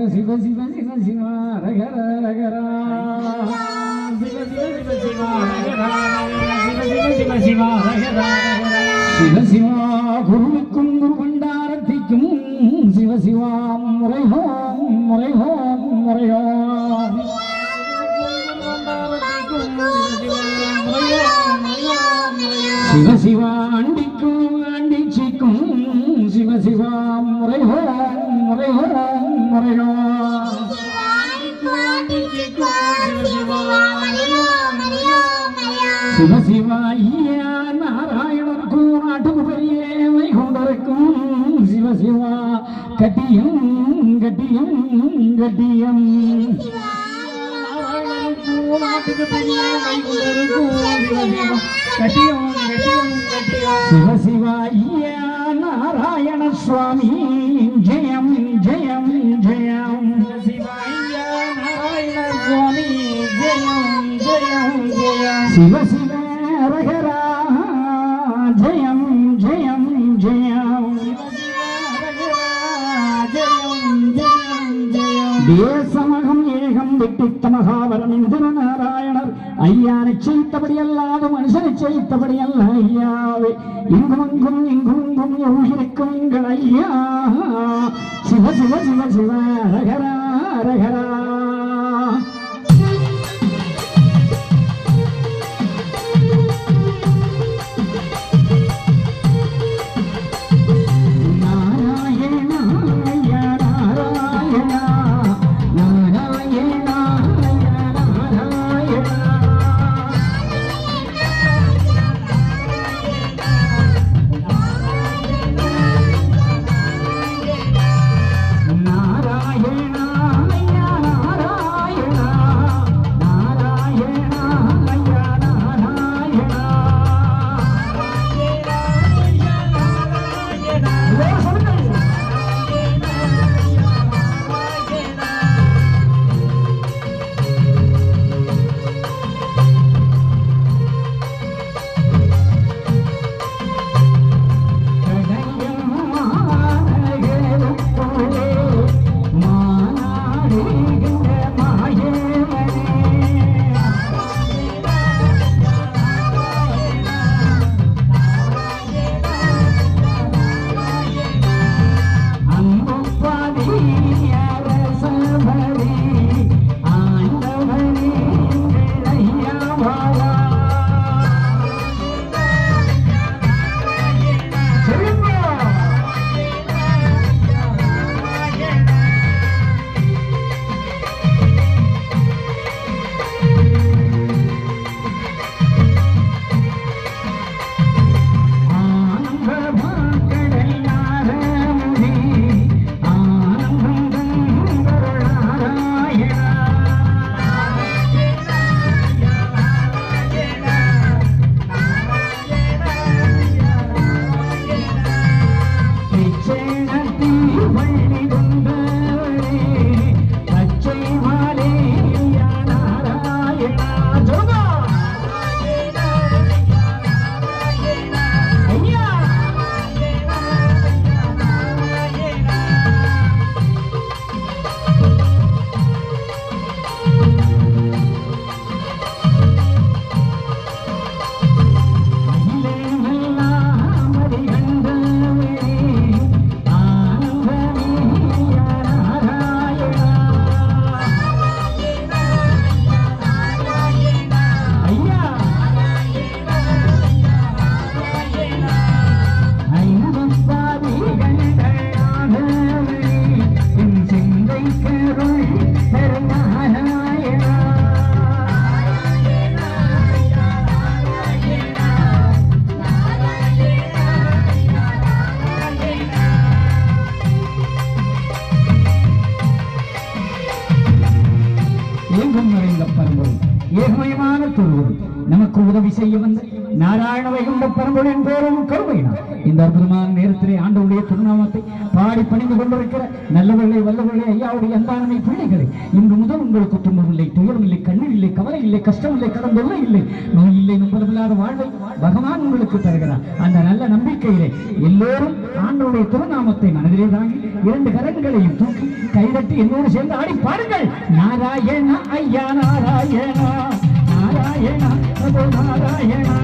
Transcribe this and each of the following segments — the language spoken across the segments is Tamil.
சிவ சிவ சிவ சிவ ரகர ரகரா சிவ சிவ சிவ சிவ ரகரா சிவ சிவ சிவ சிவ ரகரா சிவ சிவா குருவுக்கும் குரு பண்டாரத்திக்கும் சிவ சிவா முறைஹோம் முறைஹோம் முறைஹோம் சிவ சிவா சிவ சிவா கட்டியம் கட்டியம் கட்டியம் சிவ சிவா ஐயா நாராயண சுவாமி ஜெயம் ஜெயம் ஜெயம் சுவாமி தேசமகம் ஏகம் விட்டித்த மகாவரம் இந்திர நாராயணர் ஐயா நிச்சயித்தபடி அல்லாத மனுஷன் நிச்சயித்தபடி அல்ல ஐயாவே. இங்கும் அங்கும் இங்கும் இங்கும் யோகிக்கும் எங்கள் ஐயா. சிவ சிவ சிவ சிவ ரகரா ரகரா ஏகமயமான தொழுவது நமக்கு உதவி செய்ய வந்த நாராயண வைகுண்ட பரம்பொழின் பேரும் கருமையினா இந்த அற்புதமான நேரத்திலே ஆண்டவுடைய திருநாமத்தை பாடி பணிந்து கொண்டிருக்கிற நல்லவர்களே வல்லவர்களே ஐயாவுடைய அன்பானமை பிள்ளைகளை இன்று முதல் உங்களுக்கு துன்பம் இல்லை இல்லை கஷ்டம் இல்லை. கடன் தொல்லை இல்லை நோய் இல்லை நம்பரமில்லாத வாழ்வை பகவான் உங்களுக்கு தருகிறார். அந்த நல்ல நம்பிக்கையிலே எல்லோரும் ஆண்டனுடைய திருநாமத்தை மனதிலே தாங்கி இரண்டு கரங்களையும் தூக்கி கைதட்டி என்னோடு சேர்ந்து ஆடி பாருங்கள். நாராயண ஐயா நாராயணா நாராயணா நாராயணா.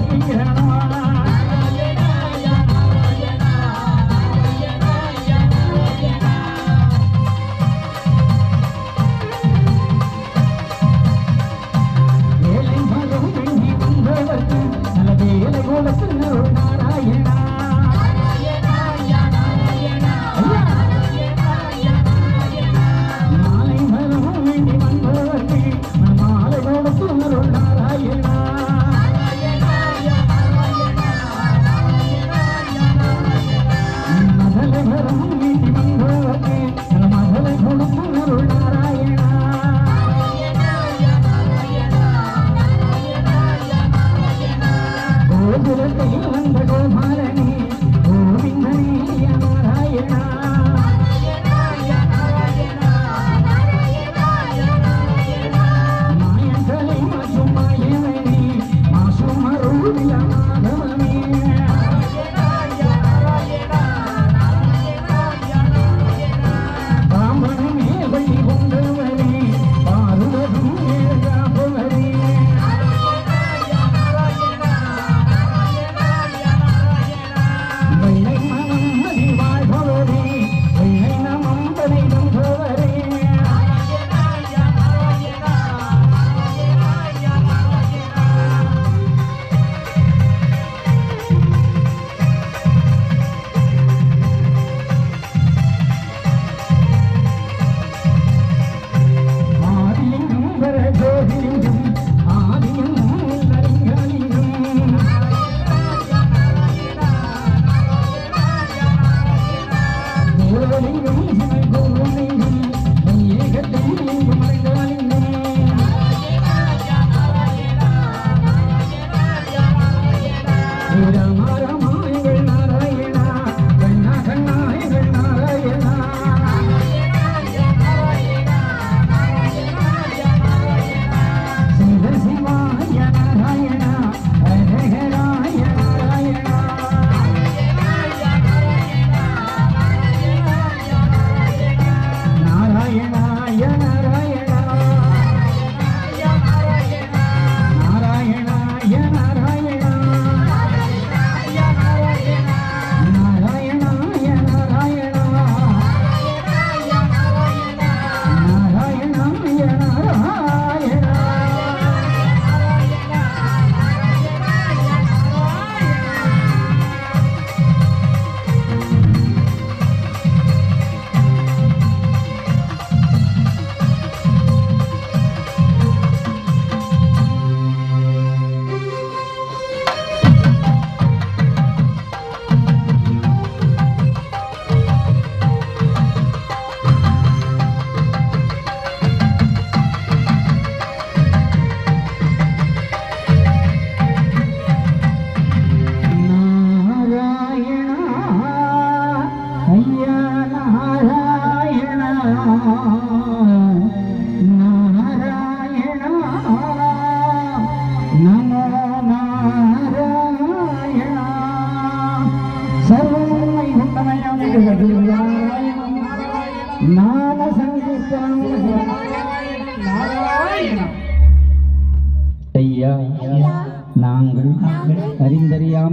ஞாபகிக்கணும்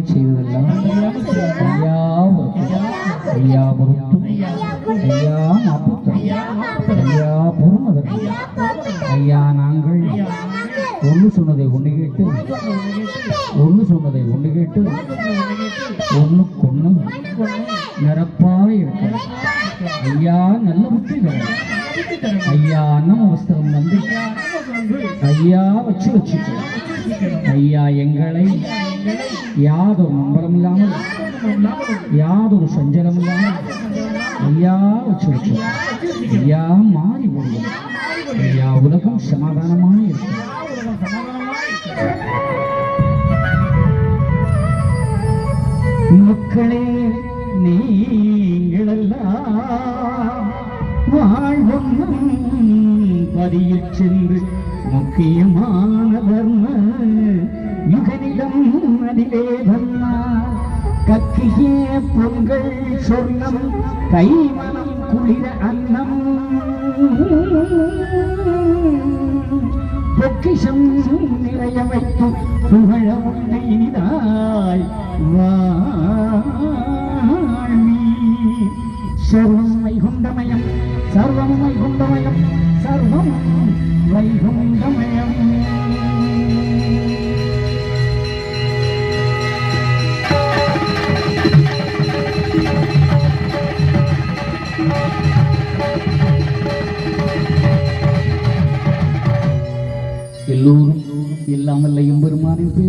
அறிந்தறியாமல் செய்ததெல்லாம் ஐயா பொறுத்து. ஐயா பொறுத்து ஐயா மாப்புத்தம் ஐயா நாங்கள் ஒன்று சொன்னதை ஒன்று கேட்டு ஒன்று சொன்னதை ஒன்று கேட்டு நிரப்பாக ஐயா நல்ல புத்தி வந்து ஐயா வச்சு வச்சுக்கோ எங்களை யாதொரு நம்பரம் இல்லாமல் யாதொரு சஞ்சலம் இல்லாமல் ஐயா வச்சு வச்சு ஐயா மாறி போடுவோம் ஐயா உலகம் சமாதானமாக இருக்கும். மக்களே நீங்களெல்லாம் வாழ்வும் பதியில் சென்று முக்கியமான தர்ம யுகனிடம் அதிலே தர்மா கக்கியே பொங்கல் சொர்ணம் கைமனம் குளிர அன்னம் பொக்கிஷம் நிறைய வைத்து புகழ உன்னை இனிதாய் வாழ்வி சர்வம் வைகுண்டமயம்